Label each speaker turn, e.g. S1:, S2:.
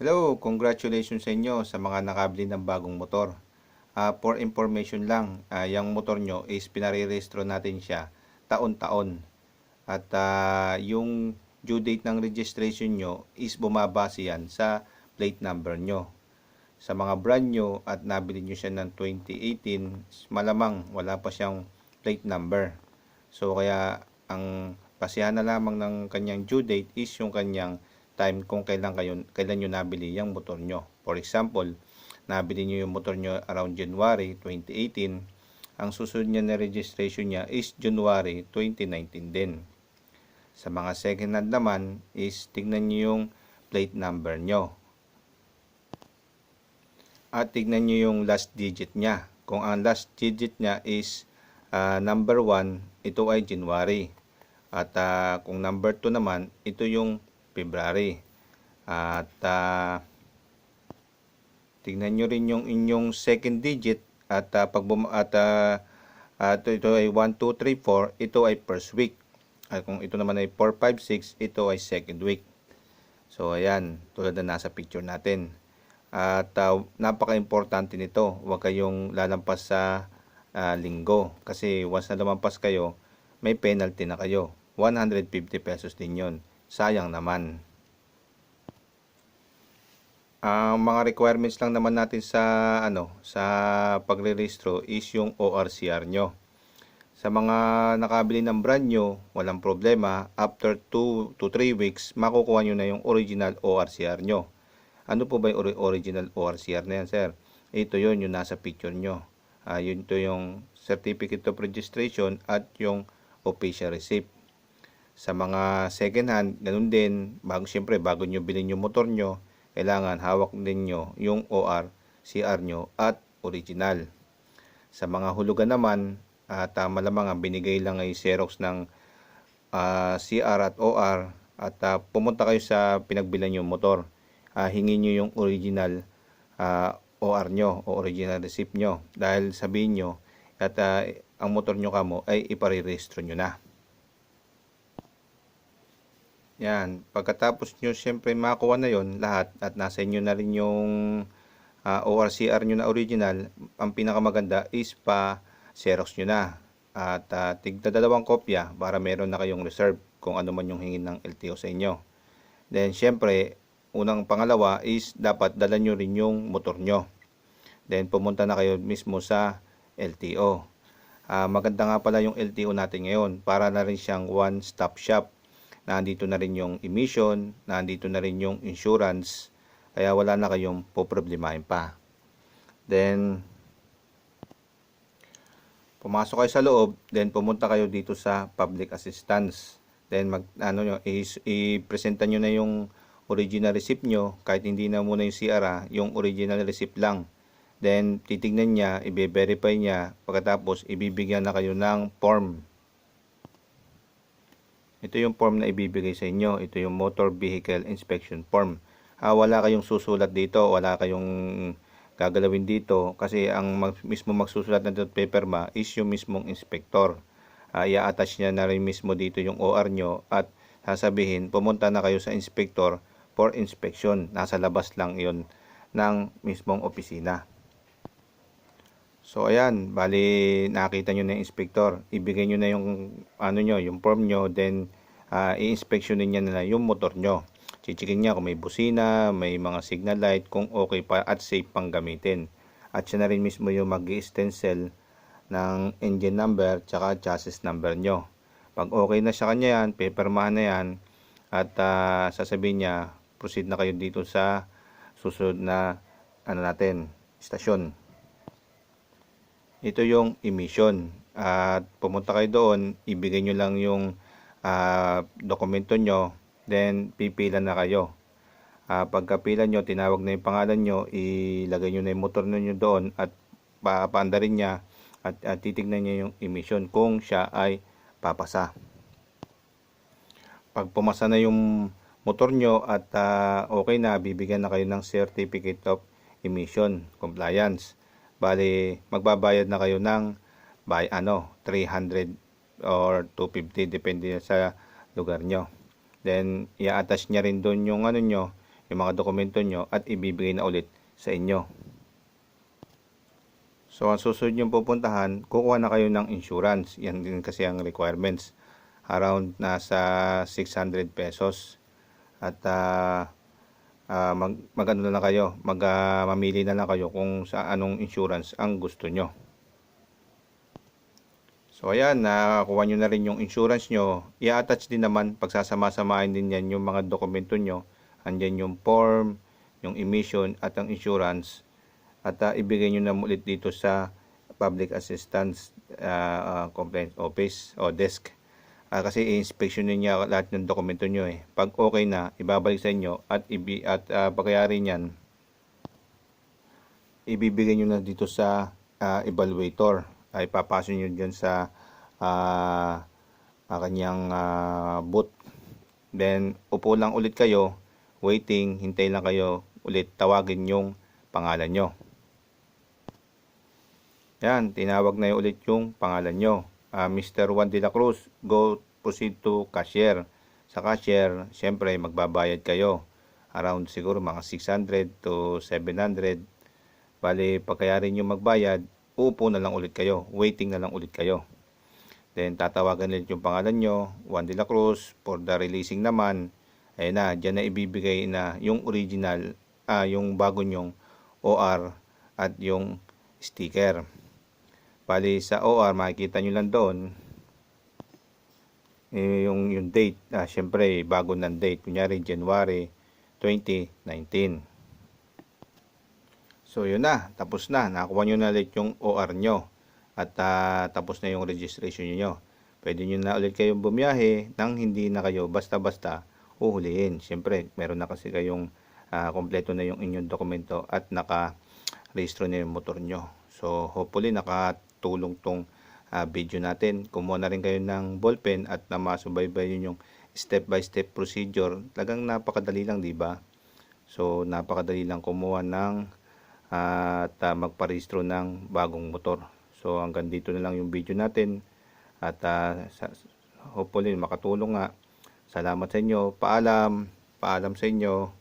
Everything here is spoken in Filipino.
S1: Hello, congratulations sa inyo sa mga nakabili ng bagong motor. Ah, for information lang, ah, yung motor nyo is pinare-registro natin siya taon-taon. At ah, yung due date ng registration nyo is bumabase yan sa plate number nyo. Sa mga brand nyo at nabili nyo siya ng 2018, malamang wala pa siyang plate number. So kaya ang basihan na lamang ng kanyang due date is yung kanyang time kung kailan kayo kailan niyo nabili yung motor nyo. For example, nabili niyo yung motor nyo around January 2018, ang susunod niya na registration niya is January 2019 din. Sa mga second hand naman is tignan niyo yung plate number nyo. At tignan niyo yung last digit niya. Kung ang last digit niya is ah, number 1, ito ay January. At ah, kung number 2 naman, ito yung February. At ah, tignan nyo rin yung inyong second digit at ah, pag at ah, ah, ito, ito ay 1, 2, 3, 4, ito ay first week. At kung ito naman ay 4, 5, 6, ito ay second week. So ayan, tulad na nasa picture natin. At ah, napaka-importante nito, huwag kayong lalampas sa ah, linggo. Kasi once na lumampas kayo, may penalty na kayo. 150 pesos din yon. Sayang naman. Ang mga requirements lang naman natin sa ano sa pagre-registro is yung ORCR nyo. Sa mga nakabili ng brand nyo, walang problema. After 2 to 3 weeks, makukuha nyo na yung original ORCR nyo. Ano po ba yung ori- original ORCR na yan, sir? Ito yon yung nasa picture nyo. Ah, yun to yung Certificate of Registration at yung official receipt. Sa mga second hand, ganun din, bago siyempre bago nyo bilhin yung motor nyo, kailangan hawak din nyo yung OR, CR nyo at original. Sa mga hulugan naman, at uh, malamang ang binigay lang ay Xerox ng ah, CR at OR at ah, pumunta kayo sa pinagbilan yung motor. Ah, hingin nyo yung original ah, OR nyo o original receipt nyo dahil sabihin nyo at ah, ang motor nyo kamo ay iparirehistro nyo na. Yan. Pagkatapos nyo siyempre makakuha na yon lahat at nasa inyo na rin yung ah, ORCR nyo na original, ang pinakamaganda is pa Xerox nyo na. At uh, tigda dalawang kopya para meron na kayong reserve kung ano man yung hingin ng LTO sa inyo. Then syempre, unang pangalawa is dapat dala nyo rin yung motor nyo. Then pumunta na kayo mismo sa LTO. Ah, maganda nga pala yung LTO natin ngayon para na rin siyang one-stop shop. Nandito na rin yung emission, nandito na rin yung insurance, kaya wala na kayong poproblemahin pa. Then, pumasok kayo sa loob, then pumunta kayo dito sa public assistance. Then, mag, ano nyo, i-presenta nyo na yung original receipt nyo, kahit hindi na muna yung CR, ah, yung original receipt lang. Then, titignan niya, i-verify niya, pagkatapos, ibibigyan na kayo ng form. Ito yung form na ibibigay sa inyo. Ito yung Motor Vehicle Inspection Form. Ah, wala kayong susulat dito, wala kayong gagalawin dito kasi ang mag, mismo magsusulat ng paperma is yung mismong inspector. Ah, i-attach niya na rin mismo dito yung OR nyo at sasabihin pumunta na kayo sa inspector for inspection. Nasa labas lang yon ng mismong opisina. So ayan, bali nakita nyo na yung inspector. Ibigay nyo na yung ano nyo, yung form nyo, then ah, i-inspectionin niya na yung motor nyo. Chichikin niya kung may busina, may mga signal light, kung okay pa at safe pang gamitin. At siya na rin mismo yung mag stencil ng engine number tsaka chassis number nyo. Pag okay na siya kanya yan, papermahan na yan, at ah, sasabihin niya, proceed na kayo dito sa susunod na ano natin, istasyon ito yung emission. At pumunta kayo doon, ibigay nyo lang yung ah, dokumento nyo, then pipila na kayo. Ah, pagkapila nyo, tinawag na yung pangalan nyo, ilagay nyo na yung motor nyo doon at papaanda rin niya at, at titignan niya yung emission kung siya ay papasa. Pag pumasa na yung motor nyo at ah, okay na, bibigyan na kayo ng Certificate of Emission Compliance. Bali, magbabayad na kayo ng by ano, 300 or 250 depende sa lugar nyo. Then, i-attach niya rin doon yung ano nyo, yung mga dokumento nyo at ibibigay na ulit sa inyo. So, ang susunod yung pupuntahan, kukuha na kayo ng insurance. Yan din kasi ang requirements. Around nasa 600 pesos. At ah, ah, mag, mag ano na lang kayo, mag ah, mamili na lang kayo kung sa anong insurance ang gusto nyo. So ayan, nakakuha nyo na rin yung insurance nyo. I-attach din naman, pagsasama-samahin din yan yung mga dokumento nyo. Andyan yung form, yung emission at ang insurance. At ah, ibigay nyo na ulit dito sa Public Assistance ah, ah, Complaint Office o desk. Ah, kasi i-inspection niya lahat ng dokumento nyo eh. Pag okay na, ibabalik sa inyo at, ibi, at ah, pagkayari niyan, ibibigay nyo na dito sa ah, evaluator. Ay papasok nyo dyan sa ah, ah, kanyang ah, booth. Then, upo lang ulit kayo, waiting, hintay lang kayo ulit tawagin yung pangalan nyo. Yan, tinawag na yung ulit yung pangalan nyo. Ah, Mr. Juan de la Cruz, go proceed to cashier. Sa cashier, syempre magbabayad kayo. Around siguro mga 600 to 700. Bali, pagkayarin nyo magbayad, upo na lang ulit kayo. Waiting na lang ulit kayo. Then, tatawagan ulit yung pangalan nyo, Juan de la Cruz, for the releasing naman. Ayun na, dyan na ibibigay na yung original, ah, yung bago nyong OR at yung sticker. Bali sa OR, makikita nyo lang doon, eh, yung, yung date, ah, syempre, bago ng date, kunyari January 2019. So, yun na, tapos na, nakakuha nyo na ulit yung OR nyo, at ah, tapos na yung registration nyo. Pwede nyo na ulit kayong bumiyahe nang hindi na kayo basta-basta uhulihin. Syempre, meron na kasi kayong ah, kompleto na yung inyong dokumento at naka-rehistro na yung motor nyo. So, hopefully, nakatulong tong ah, video natin. Kumuha na rin kayo ng ballpen at na masubaybay yun yung step-by-step procedure. Talagang napakadali lang, di ba? So, napakadali lang kumuha ng ah, at ah, magparehistro ng bagong motor. So, hanggang dito na lang yung video natin. At sa, hopefully makatulong nga. Salamat sa inyo. Paalam. Paalam sa inyo.